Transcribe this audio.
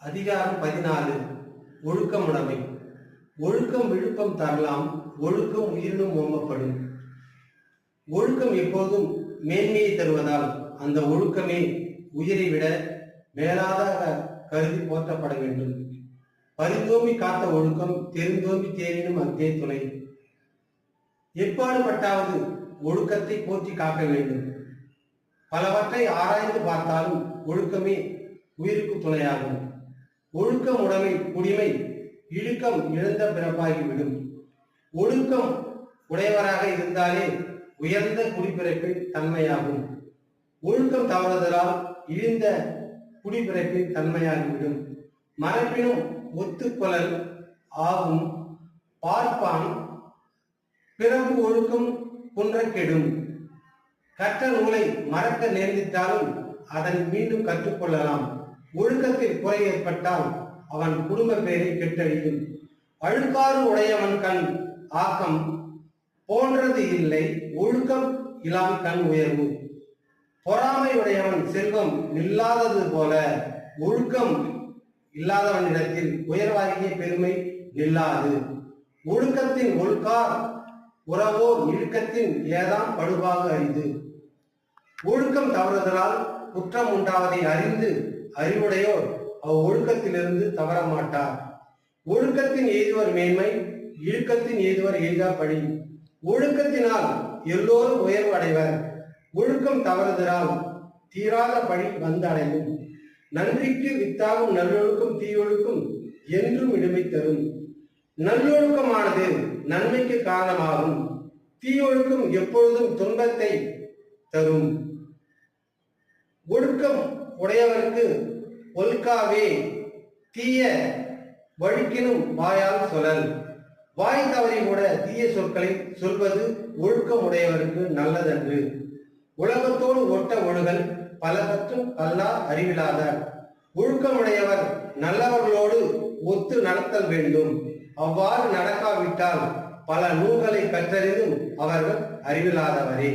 அதிகாரம் பதினாலு. ஒழுக்கமுடைமை ஒழுக்கம் விழுப்பம் தரலாம் ஒழுக்கம் உயிரினும் ஓம்பப்படும் ஒழுக்கம் எப்போதும் மேன்மையை தருவதால் அந்த ஒழுக்கமே உயிரை விட மேலாதாக கருதி போற்றப்பட வேண்டும். பரிந்தோம்பி காத்த ஒழுக்கம் தெரிந்தோம்பி தேரினும் அத்தே துணை. எப்பாடுபட்டாவது ஒழுக்கத்தை போற்றி காக்க வேண்டும். பலவற்றை ஆராய்ந்து பார்த்தாலும் ஒழுக்கமே உயிருக்கு துணையாகும். ஒழுக்கம் உடைமை குடிமை இழுக்கம் இழந்த பிறப்பாகிவிடும். ஒழுக்கம் உடையவராக இருந்தாலே உயர்ந்த குடிப்பிறப்பின் தன்மையாகும். ஒழுக்கம் தவறுதலால் இழிந்த குடிப்பிறப்பின் தன்மையாகிவிடும். மரபினும் ஒத்துக்கொள்ளல் ஆகும். பார்ப்பான் பிறப்பு ஒழுக்கம் குன்ற கெடும் கற்ற நூலை மறக்க நேர்ந்திட்டாலும் அதன் மீண்டும் கற்றுக்கொள்ளலாம். ஒழுக்கத்தில் குறை ஏற்பட்டால் அவன் குடும்ப பெயரை கெட்டழியும். அழுக்காறு உடையவன் கண் ஆக்கம் போன்றது இல்லை ஒழுக்கம் இலாம் கண் உயர்வு. பொறாமை உடையவன் செல்வம் நில்லாதது போல ஒழுக்கம் இல்லாதவனிடத்தில் உயர்வாகிய பெருமை நில்லாது. ஒழுக்கத்தின் ஒழுக்கார் உறவோ இழுக்கத்தின் ஏதாம் படுவாக அறிந்து ஒழுக்கம் தவறுதலால் குற்றம் உண்டாவதை அறிந்து அறிவுடையோர். அவ் ஒழுக்கத்திலிருந்து தவற மாட்டார். ஒழுக்கத்தின் எய்துவர் மேன்மை இழுக்கத்தின் எய்துவர் எய்தா பழி. ஒழுக்கத்தினால் எல்லோரும் உயர்வு அடைவர். ஒழுக்கம் தவறுதலால் தீராத பழி வந்தடையும் நன்றிக்கு வித்தாகும் நல்லொழுக்கம் தீயொழுக்கம் என்றும் இடுமை தரும். நல்லொழுக்கமானது நன்மைக்கு காரணமாகும். தீயொழுக்கம் எப்பொழுதும் துன்பத்தை தரும். ஒழுக்கம் உடையவருக்கு ஒல்காவே தீய வழுக்கினும் வாயால் சொல்லல். வாய் தவறி கூட தீய சொற்களை சொல்வது ஒழுக்கம் உடையவருக்கு நல்லதன்று. உலகத்தோடு ஒட்ட ஒழுகல் பலவற்றும் அல்லா அறிவிலாதார் ஒழுக்கமுடையவர் நல்லவர்களோடு ஒத்து நடத்தல் வேண்டும். அவ்வாறு நடக்காவிட்டால் பல நூல்களை கற்றறிந்தும் அவர்கள் அறிவில்லாதவரே